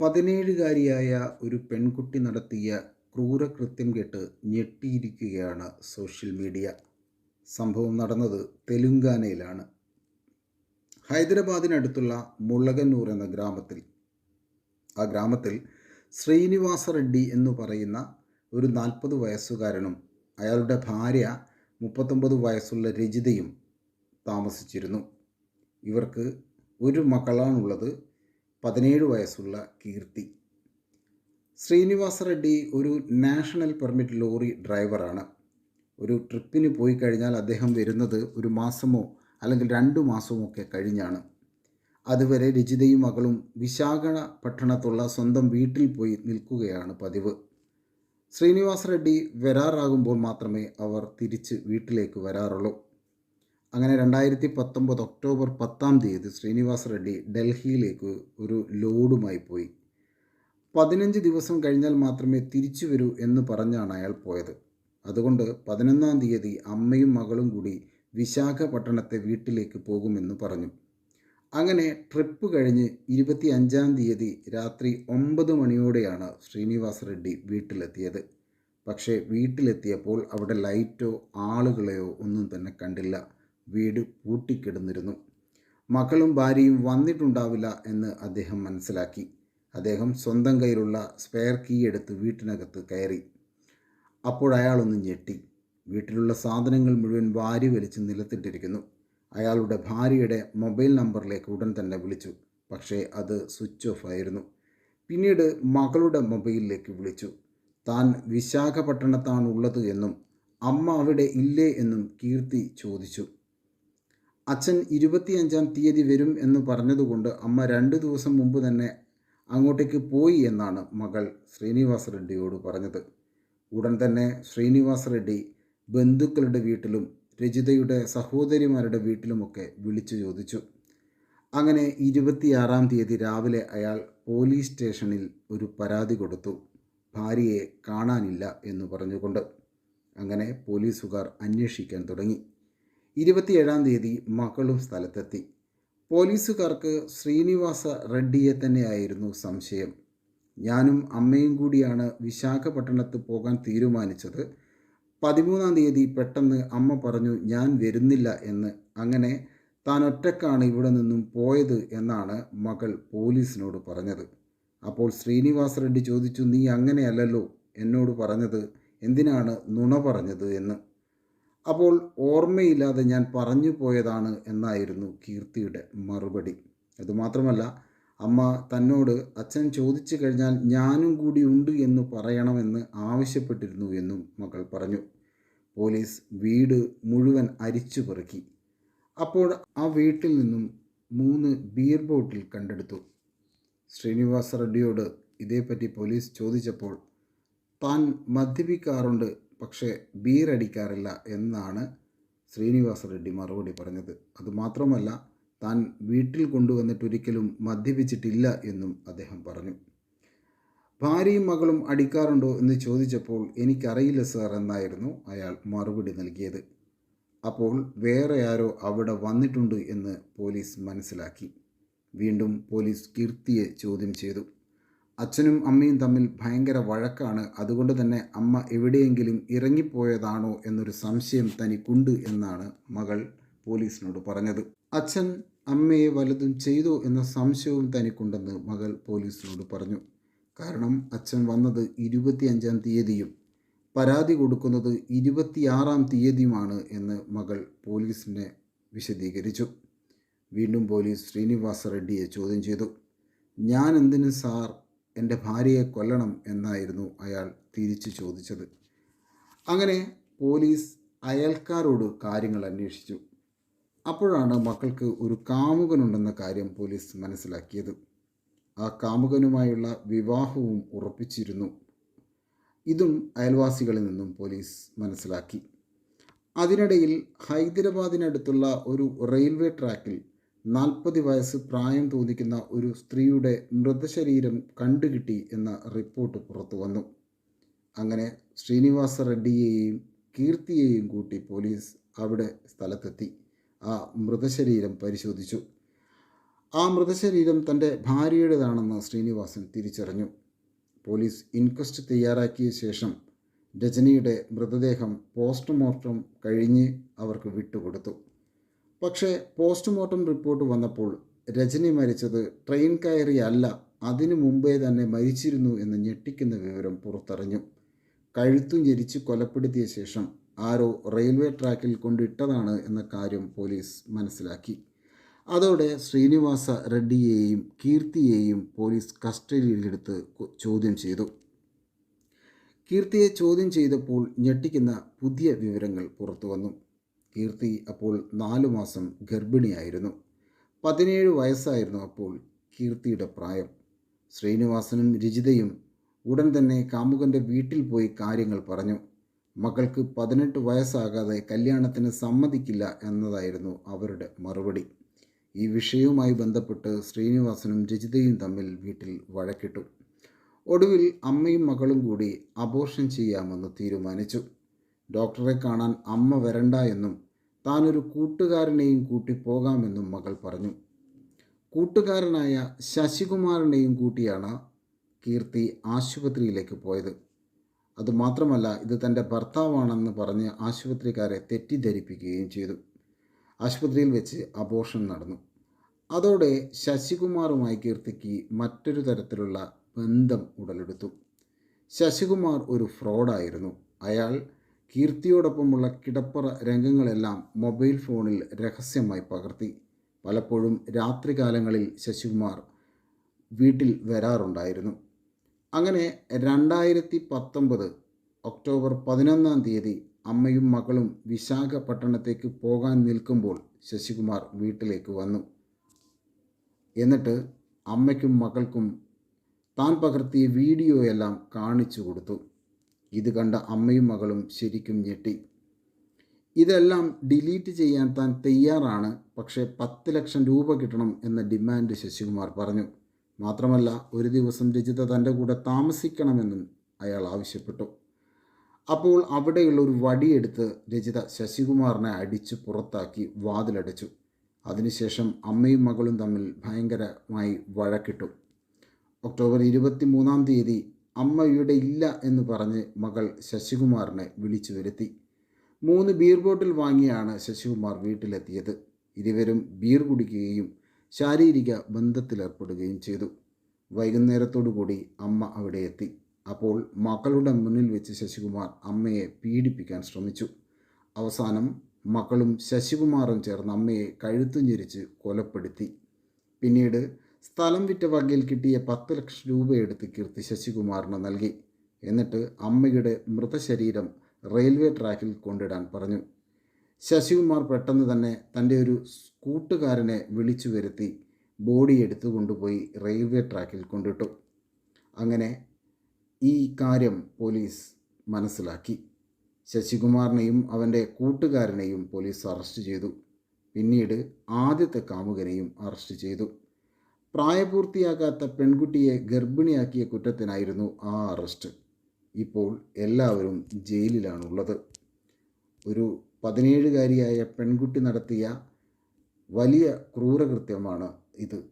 പതിനേഴുകാരിയായ ഒരു പെൺകുട്ടി നടത്തിയ ക്രൂരകൃത്യം കേട്ട് ഞെട്ടിയിരിക്കുകയാണ് സോഷ്യൽ മീഡിയ. സംഭവം നടന്നത് തെലുങ്കാനയിലാണ്. ഹൈദരാബാദിനടുത്തുള്ള മുളകന്നൂർ എന്ന ഗ്രാമത്തിൽ. ആ ഗ്രാമത്തിൽ ശ്രീനിവാസ റെഡ്ഡി എന്ന് പറയുന്ന ഒരു നാൽപ്പത് വയസ്സുകാരനും അയാളുടെ ഭാര്യ മുപ്പത്തൊമ്പത് വയസ്സുള്ള രജിതയും താമസിച്ചിരുന്നു. ഇവർക്ക് ഒരു മകളാണുള്ളത്. പതിനേഴ് വയസ്സുള്ള കീർത്തി. ശ്രീനിവാസ റെഡ്ഡി ഒരു നാഷണൽ പെർമിറ്റ് ലോറി ഡ്രൈവറാണ്. ഒരു ട്രിപ്പിന് പോയി കഴിഞ്ഞാൽ അദ്ദേഹം വരുന്നത് ഒരു മാസമോ അല്ലെങ്കിൽ രണ്ട് മാസമോ ഒക്കെ കഴിഞ്ഞാണ്. അതുവരെ രജിതയും മകളും വിശാഖപട്ടണത്തുള്ള സ്വന്തം വീട്ടിൽ പോയി നിൽക്കുകയാണ് പതിവ്. ശ്രീനിവാസ റെഡ്ഡി വരാറാകുമ്പോൾ മാത്രമേ അവർ തിരിച്ച് വീട്ടിലേക്ക് വരാറുള്ളൂ. അങ്ങനെ രണ്ടായിരത്തി പത്തൊമ്പത് ഒക്ടോബർ പത്താം തീയതി ശ്രീനിവാസ് റെഡ്ഡി ഡൽഹിയിലേക്ക് ഒരു ലോഡുമായി പോയി. പതിനഞ്ച് ദിവസം കഴിഞ്ഞാൽ മാത്രമേ തിരിച്ചു വരൂ എന്ന് പറഞ്ഞാണ് അയാൾ പോയത്. അതുകൊണ്ട് പതിനൊന്നാം തീയതി അമ്മയും മകളും കൂടി വിശാഖപട്ടണത്തെ വീട്ടിലേക്ക് പോകുമെന്ന് പറഞ്ഞു. അങ്ങനെ ട്രിപ്പ് കഴിഞ്ഞ് ഇരുപത്തി അഞ്ചാം തീയതി രാത്രി ഒമ്പത് മണിയോടെയാണ് ശ്രീനിവാസ് റെഡ്ഡി വീട്ടിലെത്തിയത്. പക്ഷേ വീട്ടിലെത്തിയപ്പോൾ അവിടെ ലൈറ്റോ ആളുകളെയോ ഒന്നും തന്നെ കണ്ടില്ല. വീട് പൂട്ടിക്കിടന്നിരുന്നു. മക്കളും ഭാര്യയും വന്നിട്ടുണ്ടാവില്ല എന്ന് അദ്ദേഹം മനസ്സിലാക്കി. അദ്ദേഹം സ്വന്തം കയ്യിലുള്ള സ്പെയർ കീ എടുത്ത് വീട്ടിനകത്ത് കയറി. അപ്പോഴയാളൊന്ന് ഞെട്ടി. വീട്ടിലുള്ള സാധനങ്ങൾ മുഴുവൻ വാരി വലിച്ച് നിലത്തിട്ടിരിക്കുന്നു. അയാളുടെ ഭാര്യയുടെ മൊബൈൽ നമ്പറിലേക്ക് ഉടൻ തന്നെ വിളിച്ചു. പക്ഷേ അത് സ്വിച്ച് ഓഫ് ആയിരുന്നു. പിന്നീട് മകളുടെ മൊബൈലിലേക്ക് വിളിച്ചു. താൻ വിശാഖപട്ടണത്താണ് ഉള്ളത് എന്നും അമ്മ അവിടെ ഇല്ലേ എന്നും കീർത്തി ചോദിച്ചു. അച്ഛൻ ഇരുപത്തിയഞ്ചാം തീയതി വരും എന്ന് പറഞ്ഞതുകൊണ്ട് അമ്മ രണ്ട് ദിവസം മുമ്പ് തന്നെ അങ്ങോട്ടേക്ക് പോയി എന്നാണ് മകൾ ശ്രീനിവാസ റെഡ്ഡിയോട് പറഞ്ഞത്. ഉടൻ തന്നെ ശ്രീനിവാസ റെഡ്ഡി ബന്ധുക്കളുടെ വീട്ടിലും രജിതയുടെ സഹോദരിമാരുടെ വീട്ടിലുമൊക്കെ വിളിച്ചു ചോദിച്ചു. അങ്ങനെ ഇരുപത്തിയാറാം തീയതി രാവിലെ അയാൾ പോലീസ് സ്റ്റേഷനിൽ ഒരു പരാതി കൊടുത്തു. ഭാര്യയെ കാണാനില്ല എന്ന് പറഞ്ഞുകൊണ്ട് അങ്ങനെ പോലീസുകാർ അന്വേഷിക്കാൻ തുടങ്ങി. ഇരുപത്തിയേഴാം തീയതി മകളും സ്ഥലത്തെത്തി. പോലീസുകാർക്ക് ശ്രീനിവാസ റെഡ്ഡിയെ തന്നെയായിരുന്നു സംശയം. ഞാനും അമ്മയും കൂടിയാണ് വിശാഖപട്ടണത്ത് പോകാൻ തീരുമാനിച്ചത്. പതിമൂന്നാം തീയതി പെട്ടെന്ന് അമ്മ പറഞ്ഞു ഞാൻ വരുന്നില്ല എന്ന്. അങ്ങനെ താൻ ഒറ്റക്കാണ് ഇവിടെ നിന്നും പോയത് എന്നാണ് മകൾ പോലീസിനോട് പറഞ്ഞത്. അപ്പോൾ ശ്രീനിവാസ റെഡ്ഡി ചോദിച്ചു നീ അങ്ങനെയല്ലല്ലോ എന്നോട് പറഞ്ഞത്. എന്തിനാണ് നുണ പറഞ്ഞത്? എന്ന്. അപ്പോൾ ഓർമ്മയില്ലാതെ ഞാൻ പറഞ്ഞു പോയതാണ് എന്നായിരുന്നു കീർത്തിയുടെ മറുപടി. അതുമാത്രമല്ല അമ്മ തന്നോട് അച്ഛൻ ചോദിച്ചു കഴിഞ്ഞാൽ ഞാനും കൂടി ഉണ്ട് എന്ന് പറയണമെന്ന് ആവശ്യപ്പെട്ടിരുന്നു എന്നും മകൾ പറഞ്ഞു. പോലീസ് വീട് മുഴുവൻ അരിച്ചു പെറുക്കി. അപ്പോൾ ആ വീട്ടിൽ നിന്നും മൂന്ന് ബിയർ ബോട്ടിൽ കണ്ടെടുത്തു. ശ്രീനിവാസ റെഡ്ഡിയോട് ഇതേപ്പറ്റി പോലീസ് ചോദിച്ചപ്പോൾ താൻ മദ്യപിക്കാറുണ്ട് പക്ഷേ ബീർ അടിക്കാറില്ല എന്നാണ് ശ്രീനിവാസ റെഡ്ഡി മറുപടി പറഞ്ഞത്. അതുമാത്രമല്ല താൻ വീട്ടിൽ കൊണ്ടുവന്നിട്ടൊരിക്കലും മദ്യപിച്ചിട്ടില്ല എന്നും അദ്ദേഹം പറഞ്ഞു. ഭാര്യയും മകളും അടിക്കാറുണ്ടോ എന്ന് ചോദിച്ചപ്പോൾ എനിക്കറിയില്ല സാർ എന്നായിരുന്നു അയാൾ മറുപടി നൽകിയത്. അപ്പോൾ വേറെ ആരോ അവിടെ വന്നിട്ടുണ്ട് എന്ന് പോലീസ് മനസ്സിലാക്കി. വീണ്ടും പോലീസ് കീർത്തിയെ ചോദ്യം ചെയ്തു. അച്ഛനും അമ്മയും തമ്മിൽ ഭയങ്കര വഴക്കാണ്. അതുകൊണ്ട് തന്നെ അമ്മ എവിടെയെങ്കിലും ഇറങ്ങിപ്പോയതാണോ എന്നൊരു സംശയം തനിക്കുണ്ട് എന്നാണ് മകൾ പോലീസിനോട് പറഞ്ഞത്. അച്ഛൻ അമ്മയെ വലുതും ചെയ്തു എന്ന സംശയവും തനിക്കുണ്ടെന്ന് മകൾ പോലീസിനോട് പറഞ്ഞു. കാരണം അച്ഛൻ വന്നത് ഇരുപത്തിയഞ്ചാം തീയതിയും പരാതി കൊടുക്കുന്നത് ഇരുപത്തിയാറാം തീയതിയുമാണ് എന്ന് മകൾ പോലീസിനെ വിശദീകരിച്ചു. വീണ്ടും പോലീസ് ശ്രീനിവാസ റെഡ്ഡിയെ ചോദ്യം ചെയ്തു. ഞാൻ എന്തിന് സാർ എന്റെ ഭാര്യയെ കൊല്ലണം എന്നായിരുന്നു അയാൾ തിരിച്ചു ചോദിച്ചത്. അങ്ങനെ പോലീസ് അയൽക്കാരോട് കാര്യങ്ങൾ അന്വേഷിച്ചു. അപ്പോഴാണ് മക്കൾക്ക് ഒരു കാമുകനുണ്ടെന്ന കാര്യം പോലീസ് മനസ്സിലാക്കിയത്. ആ കാമുകനുമായുള്ള വിവാഹവും ഉറപ്പിച്ചിരുന്നു. ഇതും അയൽവാസികളിൽ നിന്നും പോലീസ് മനസ്സിലാക്കി. അതിനിടയിൽ ഹൈദരാബാദിനടുത്തുള്ള ഒരു റെയിൽവേ ട്രാക്കിൽ നാൽപ്പത് വയസ്സ് പ്രായം തോന്നിക്കുന്ന ഒരു സ്ത്രീയുടെ മൃതശരീരം കണ്ടുകിട്ടി എന്ന റിപ്പോർട്ട് പുറത്തു വന്നു. അങ്ങനെ ശ്രീനിവാസ റെഡ്ഡിയെയും കീർത്തിയെയും കൂട്ടി പോലീസ് അവിടെ സ്ഥലത്തെത്തി. ആ മൃതശരീരം പരിശോധിച്ചു. ആ മൃതശരീരം തന്റെ ഭാര്യയുടേതാണെന്ന് ശ്രീനിവാസൻ തിരിച്ചറിഞ്ഞു. പോലീസ് ഇൻക്വസ്റ്റ് തയ്യാറാക്കിയ ശേഷം രജനിയുടെ മൃതദേഹം പോസ്റ്റ്മോർട്ടം കഴിഞ്ഞ് അവർക്ക് വിട്ടുകൊടുത്തു. പക്ഷേ പോസ്റ്റ്മോർട്ടം റിപ്പോർട്ട് വന്നപ്പോൾ രജനി മരിച്ചത് ട്രെയിൻ കയറിയല്ല അതിനു മുമ്പേ തന്നെ മരിച്ചിരുന്നു എന്ന് ഞെട്ടിക്കുന്ന വിവരം പുറത്തറിഞ്ഞു. കഴുത്തും ഞെരിച്ച് കൊലപ്പെടുത്തിയ ശേഷം ആരോ റെയിൽവേ ട്രാക്കിൽ കൊണ്ടിട്ടതാണ് എന്ന കാര്യം പോലീസ് മനസ്സിലാക്കി. അതോടെ ശ്രീനിവാസ റെഡ്ഡിയെയും കീർത്തിയെയും പോലീസ് കസ്റ്റഡിയിലെടുത്ത് ചോദ്യം ചെയ്തു. കീർത്തിയെ ചോദ്യം ചെയ്തപ്പോൾ ഞെട്ടിക്കുന്ന പുതിയ വിവരങ്ങൾ പുറത്തു വന്നു. കീർത്തി അപ്പോൾ നാലു മാസം ഗർഭിണിയായിരുന്നു. പതിനേഴ് വയസ്സായിരുന്നു അപ്പോൾ കീർത്തിയുടെ പ്രായം. ശ്രീനിവാസനും രജിതയും ഉടൻ തന്നെ കാമുകന്റെ വീട്ടിൽ പോയി കാര്യങ്ങൾ പറഞ്ഞു. മകൾക്ക് പതിനെട്ട് വയസ്സാകാതെ കല്യാണത്തിന് സമ്മതിക്കില്ല എന്നതായിരുന്നു അവരുടെ മറുപടി. ഈ വിഷയവുമായി ബന്ധപ്പെട്ട് ശ്രീനിവാസനും രജിതയും തമ്മിൽ വീട്ടിൽ വഴക്കിട്ടു. ഒടുവിൽ അമ്മയും മകളും കൂടി അബോർഷൻ ചെയ്യാമെന്ന് തീരുമാനിച്ചു. ഡോക്ടറെ കാണാൻ അമ്മ വരണ്ട എന്നും താനൊരു കൂട്ടുകാരനെയും കൂട്ടി പോകാമെന്നും മകൾ പറഞ്ഞു. കൂട്ടുകാരനായ ശശികുമാറിനെയും കൂട്ടിയാണ് കീർത്തി ആശുപത്രിയിലേക്ക് പോയത്. അതുമാത്രമല്ല ഇത് തന്റെ ഭർത്താവാണെന്ന് പറഞ്ഞ് ആശുപത്രിക്കാരെ തെറ്റിദ്ധരിപ്പിക്കുകയും ചെയ്തു. ആശുപത്രിയിൽ വെച്ച് അബോർഷൻ നടന്നു. അതോടെ ശശികുമാറുമായി കീർത്തിക്ക് മറ്റൊരു തരത്തിലുള്ള ബന്ധം ഉടലെടുത്തു. ശശികുമാർ ഒരു ഫ്രോഡായിരുന്നു. അയാൾ കീർത്തിയോടൊപ്പമുള്ള കിടപ്പറ രംഗങ്ങളെല്ലാം മൊബൈൽ ഫോണിൽ രഹസ്യമായി പകർത്തി. പലപ്പോഴും രാത്രികാലങ്ങളിൽ ശശികുമാർ വീട്ടിൽ വരാറുണ്ടായിരുന്നു. അങ്ങനെ രണ്ടായിരത്തി പത്തൊമ്പത് ഒക്ടോബർ പതിനൊന്നാം തീയതി അമ്മയും മകളും വിശാഖപട്ടണത്തേക്ക് പോകാൻ നിൽക്കുമ്പോൾ ശശികുമാർ വീട്ടിലേക്ക് വന്നു. എന്നിട്ട് അമ്മയ്ക്കും മകൾക്കും താൻ പകർത്തിയ വീഡിയോയെല്ലാം കാണിച്ചു കൊടുത്തു. ഇത് കണ്ട അമ്മയും മകളും ശരിക്കും ഞെട്ടി. ഇതെല്ലാം ഡിലീറ്റ് ചെയ്യാൻ താൻ തയ്യാറാണ്. പക്ഷേ പത്ത് ലക്ഷം രൂപ കിട്ടണം എന്ന ഡിമാൻഡ് ശശികുമാർ പറഞ്ഞു. മാത്രമല്ല ഒരു ദിവസം രജിത തന്റെ കൂടെ താമസിക്കണമെന്നും അയാൾ ആവശ്യപ്പെട്ടു. അപ്പോൾ അവിടെയുള്ള ഒരു വടിയെടുത്ത് രജിത ശശികുമാറിനെ അടിച്ച് പുറത്താക്കി വാതിലടച്ചു. അതിനുശേഷം അമ്മയും മകളും തമ്മിൽ ഭയങ്കരമായി വഴക്കിട്ടു. ഒക്ടോബർ ഇരുപത്തി മൂന്നാം തീയതി അമ്മ ഇവിടെ ഇല്ല എന്ന് പറഞ്ഞ് മകൾ ശശികുമാറിനെ വിളിച്ചു വരുത്തി. മൂന്ന് ബീർ ബോട്ടിൽ വാങ്ങിയാണ് ശശികുമാർ വീട്ടിലെത്തിയത്. ഇരുവരും ബീർ കുടിക്കുകയും ശാരീരിക ബന്ധത്തിലേർപ്പെടുകയും ചെയ്തു. വൈകുന്നേരത്തോടുകൂടി അമ്മ അവിടെ എത്തി. അപ്പോൾ മക്കളുടെ മുന്നിൽ വെച്ച് ശശികുമാർ അമ്മയെ പീഡിപ്പിക്കാൻ ശ്രമിച്ചു. അവസാനം മക്കളും ശശികുമാറും ചേർന്ന് അമ്മയെ കഴുത്തു ഞെരിച്ച് കൊലപ്പെടുത്തി. പിന്നീട് സ്ഥലം വിറ്റ വകയിൽ കിട്ടിയ പത്ത് ലക്ഷം രൂപയെടുത്ത് കീർത്തി ശശികുമാറിന് നൽകി. എന്നിട്ട് അമ്മയുടെ മൃതശരീരം റെയിൽവേ ട്രാക്കിൽ കൊണ്ടിടാൻ പറഞ്ഞു. ശശികുമാർ പെട്ടെന്ന് തന്നെ തന്റെ ഒരു കൂട്ടുകാരനെ വിളിച്ചു വരുത്തി ബോഡി എടുത്തു കൊണ്ടുപോയി റെയിൽവേ ട്രാക്കിൽ കൊണ്ടിട്ടു. അങ്ങനെ ഈ കാര്യം പോലീസ് മനസ്സിലാക്കി. ശശികുമാറിനെയും അവന്റെ കൂട്ടുകാരനെയും പോലീസ് അറസ്റ്റ് ചെയ്തു. പിന്നീട് ആദ്യത്തെ കാമുകനെയും അറസ്റ്റ് ചെയ്തു. പ്രായപൂർത്തിയാകാത്ത പെൺകുട്ടിയെ ഗർഭിണിയാക്കിയ കുറ്റത്തിനായിരുന്നു ആ അറസ്റ്റ്. ഇപ്പോൾ എല്ലാവരും ജയിലിലാണുള്ളത്. ഒരു പതിനേഴുകാരിയായ പെൺകുട്ടി നടത്തിയ വലിയ ക്രൂരകൃത്യമാണ് ഇത്.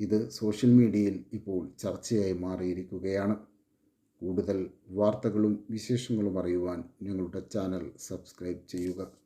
ഇത് സോഷ്യൽ മീഡിയയിൽ ഇപ്പോൾ ചർച്ചയായി മാറിയിരിക്കുകയാണ്. കൂടുതൽ വാർത്തകളും വിശേഷങ്ങളും അറിയുവാൻ ഞങ്ങളുടെ ചാനൽ സബ്സ്ക്രൈബ് ചെയ്യുക.